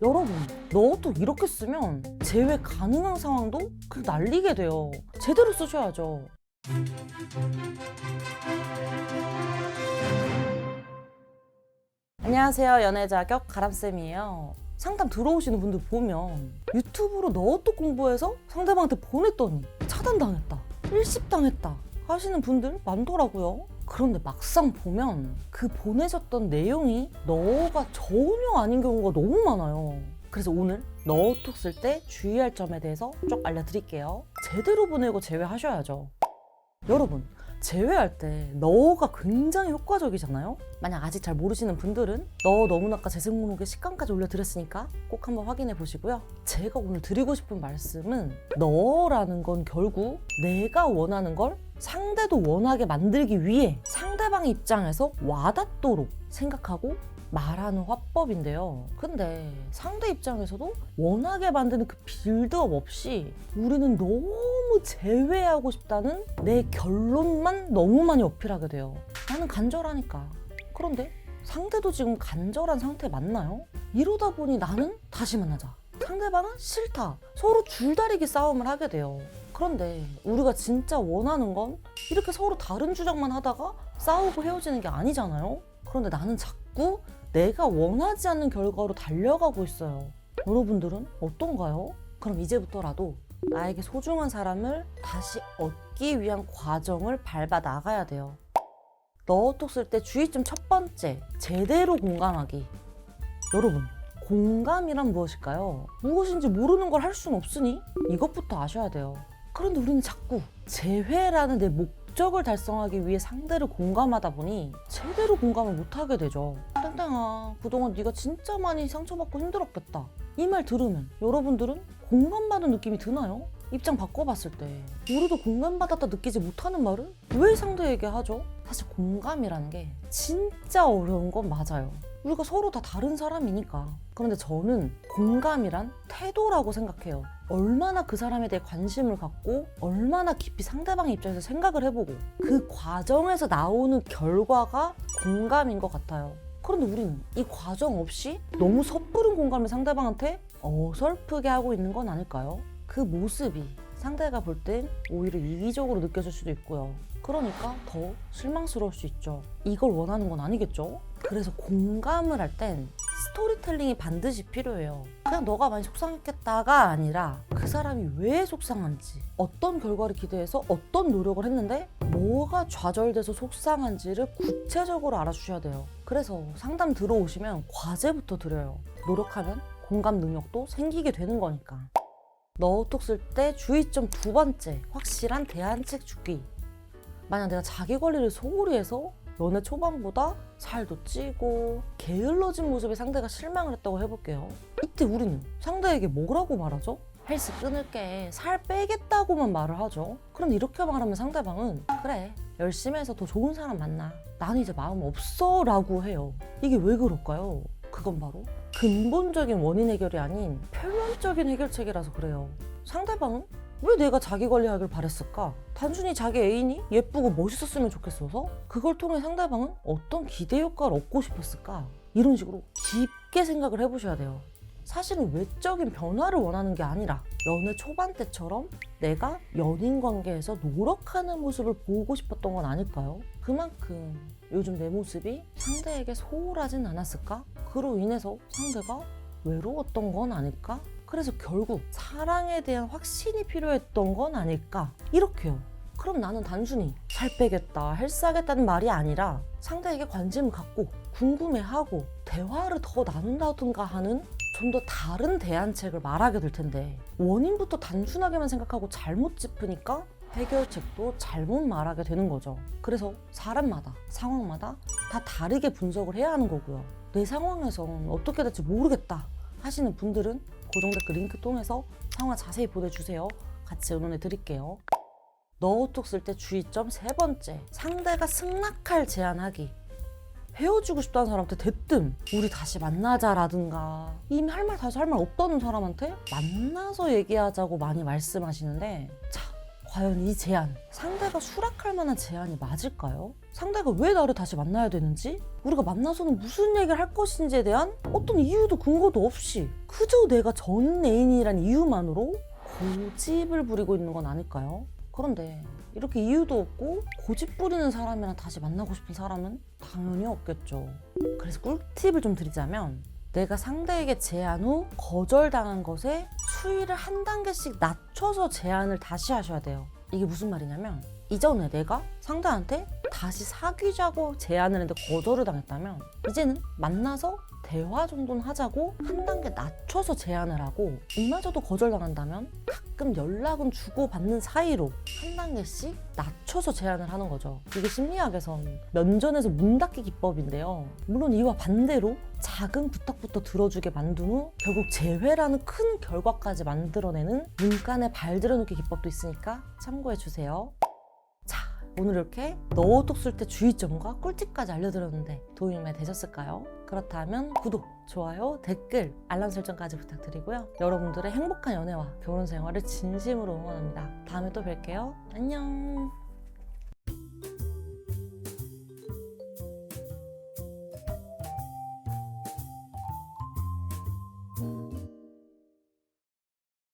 여러분, 너도 이렇게 쓰면 제외 가능한 상황도 그냥 날리게 돼요. 제대로 쓰셔야죠. 안녕하세요. 연애 자격 가람쌤이에요. 상담 들어오시는 분들 보면 유튜브로 너도 공부해서 상대방한테 보냈더니 차단당했다, 일십당했다 하시는 분들 많더라고요. 그런데 막상 보면 그 보내셨던 내용이 너가 전혀 아닌 경우가 너무 많아요. 그래서 오늘 너톡 쓸 때 주의할 점에 대해서 쭉 알려드릴게요. 제대로 보내고 제외하셔야죠. 여러분, 제외할 때 너가 굉장히 효과적이잖아요? 만약 아직 잘 모르시는 분들은 너 너무나까 재생 목록에 식감까지 올려드렸으니까 꼭 한번 확인해 보시고요. 제가 오늘 드리고 싶은 말씀은 너라는 건 결국 내가 원하는 걸 상대도 원하게 만들기 위해 상대방 입장에서 와닿도록 생각하고 말하는 화법인데요. 근데 상대 입장에서도 원하게 만드는 그 빌드업 없이 우리는 너무 제외하고 싶다는 내 결론만 너무 많이 어필하게 돼요. 나는 간절하니까. 그런데 상대도 지금 간절한 상태 맞나요? 이러다 보니 나는 다시 만나자. 상대방은 싫다. 서로 줄다리기 싸움을 하게 돼요. 그런데 우리가 진짜 원하는 건 이렇게 서로 다른 주장만 하다가 싸우고 헤어지는 게 아니잖아요. 그런데 나는 자꾸 내가 원하지 않는 결과로 달려가고 있어요. 여러분들은 어떤가요? 그럼 이제부터라도 나에게 소중한 사람을 다시 얻기 위한 과정을 밟아 나가야 돼요. 너톡 쓸 때 주의점 첫 번째, 제대로 공감하기. 여러분, 공감이란 무엇일까요? 무엇인지 모르는 걸할 수는 없으니 이것부터 아셔야 돼요. 그런데 우리는 자꾸 재회라는 내 목적을 달성하기 위해 상대를 공감하다 보니 제대로 공감을 못하게 되죠. 땡땡아, 그동안 네가 진짜 많이 상처받고 힘들었겠다. 이 말 들으면 여러분들은 공감받은 느낌이 드나요? 입장 바꿔봤을 때 우리도 공감받았다 느끼지 못하는 말을 왜 상대에게 하죠? 사실 공감이라는 게 진짜 어려운 건 맞아요. 우리가 서로 다 다른 사람이니까. 그런데 저는 공감이란 태도라고 생각해요. 얼마나 그 사람에 대해 관심을 갖고 얼마나 깊이 상대방의 입장에서 생각을 해보고 그 과정에서 나오는 결과가 공감인 것 같아요. 그런데 우리는 이 과정 없이 너무 섣부른 공감을 상대방한테 어설프게 하고 있는 건 아닐까요? 그 모습이 상대가 볼 땐 오히려 이기적으로 느껴질 수도 있고요. 그러니까 더 실망스러울 수 있죠. 이걸 원하는 건 아니겠죠? 그래서 공감을 할 땐 스토리텔링이 반드시 필요해요. 그냥 너가 많이 속상했겠다가 아니라 그 사람이 왜 속상한지, 어떤 결과를 기대해서 어떤 노력을 했는데 뭐가 좌절돼서 속상한지를 구체적으로 알아주셔야 돼요. 그래서 상담 들어오시면 과제부터 드려요. 노력하면 공감 능력도 생기게 되는 거니까. 너톡 쓸때 주의점 두 번째, 확실한 대안책 주기. 만약 내가 자기 관리를 소홀히 해서 연애 초반보다 살도 찌고 게을러진 모습에 상대가 실망을 했다고 해볼게요. 이때 우리는 상대에게 뭐라고 말하죠? 헬스 끊을게, 살 빼겠다고만 말을 하죠. 그런데 이렇게 말하면 상대방은 그래, 열심히 해서 더 좋은 사람 만나. 나는 이제 마음 없어 라고 해요. 이게 왜 그럴까요? 그건 바로 근본적인 원인 해결이 아닌 표면적인 해결책이라서 그래요. 상대방은 왜 내가 자기 관리하길 바랬을까? 단순히 자기 애인이 예쁘고 멋있었으면 좋겠어서? 그걸 통해 상대방은 어떤 기대 효과를 얻고 싶었을까? 이런 식으로 깊게 생각을 해보셔야 돼요. 사실은 외적인 변화를 원하는 게 아니라 연애 초반 때처럼 내가 연인 관계에서 노력하는 모습을 보고 싶었던 건 아닐까요? 그만큼 요즘 내 모습이 상대에게 소홀하진 않았을까? 그로 인해서 상대가 외로웠던 건 아닐까? 그래서 결국 사랑에 대한 확신이 필요했던 건 아닐까? 이렇게요. 그럼 나는 단순히 살 빼겠다, 헬스하겠다는 말이 아니라 상대에게 관심을 갖고 궁금해하고 대화를 더 나눈다든가 하는 좀 더 다른 대안책을 말하게 될 텐데 원인부터 단순하게만 생각하고 잘못 짚으니까 해결책도 잘못 말하게 되는 거죠. 그래서 사람마다 상황마다 다 다르게 분석을 해야 하는 거고요. 내 상황에선 어떻게 될지 모르겠다 하시는 분들은 고정 댓글 링크 통해서 상황 자세히 보내주세요. 같이 응원해 드릴게요. 너톡 쓸 때 주의점 세 번째 상대가 승낙할 제안하기 헤어지고 싶다는 사람한테 대뜸 우리 다시 만나자라든가 이미 할 말 다시 할 말 없다는 사람한테 만나서 얘기하자고 많이 말씀하시는데 자 과연 이 제안 상대가 수락할 만한 제안이 맞을까요? 상대가 왜 나를 다시 만나야 되는지 우리가 만나서는 무슨 얘기를 할 것인지에 대한 어떤 이유도 근거도 없이 그저 내가 전 애인이란 이유만으로 고집을 부리고 있는 건 아닐까요? 그런데 이렇게 이유도 없고 고집 부리는 사람이랑 다시 만나고 싶은 사람은 당연히 없겠죠. 그래서 꿀팁을 좀 드리자면 내가 상대에게 제안 후 거절당한 것에 수위를 한 단계씩 낮춰서 제안을 다시 하셔야 돼요. 이게 무슨 말이냐면 이전에 내가 상대한테 다시 사귀자고 제안을 했는데 거절을 당했다면 이제는 만나서 대화 정도는 하자고 한 단계 낮춰서 제안을 하고 이마저도 거절당한다면 가끔 연락은 주고받는 사이로 한 단계씩 낮춰서 제안을 하는 거죠. 이게 심리학에선 면전에서 문 닫기 기법인데요. 물론 이와 반대로 작은 부탁부터 들어주게 만든 후 결국 재회라는 큰 결과까지 만들어내는 문간에 발 들여놓기 기법도 있으니까 참고해 주세요. 자, 오늘 이렇게 너톡 쓸때 주의점과 꿀팁까지 알려드렸는데 도움이 되셨을까요? 그렇다면 구독, 좋아요, 댓글, 알람 설정까지 부탁드리고요. 여러분들의 행복한 연애와 결혼 생활을 진심으로 응원합니다. 다음에 또 뵐게요. 안녕.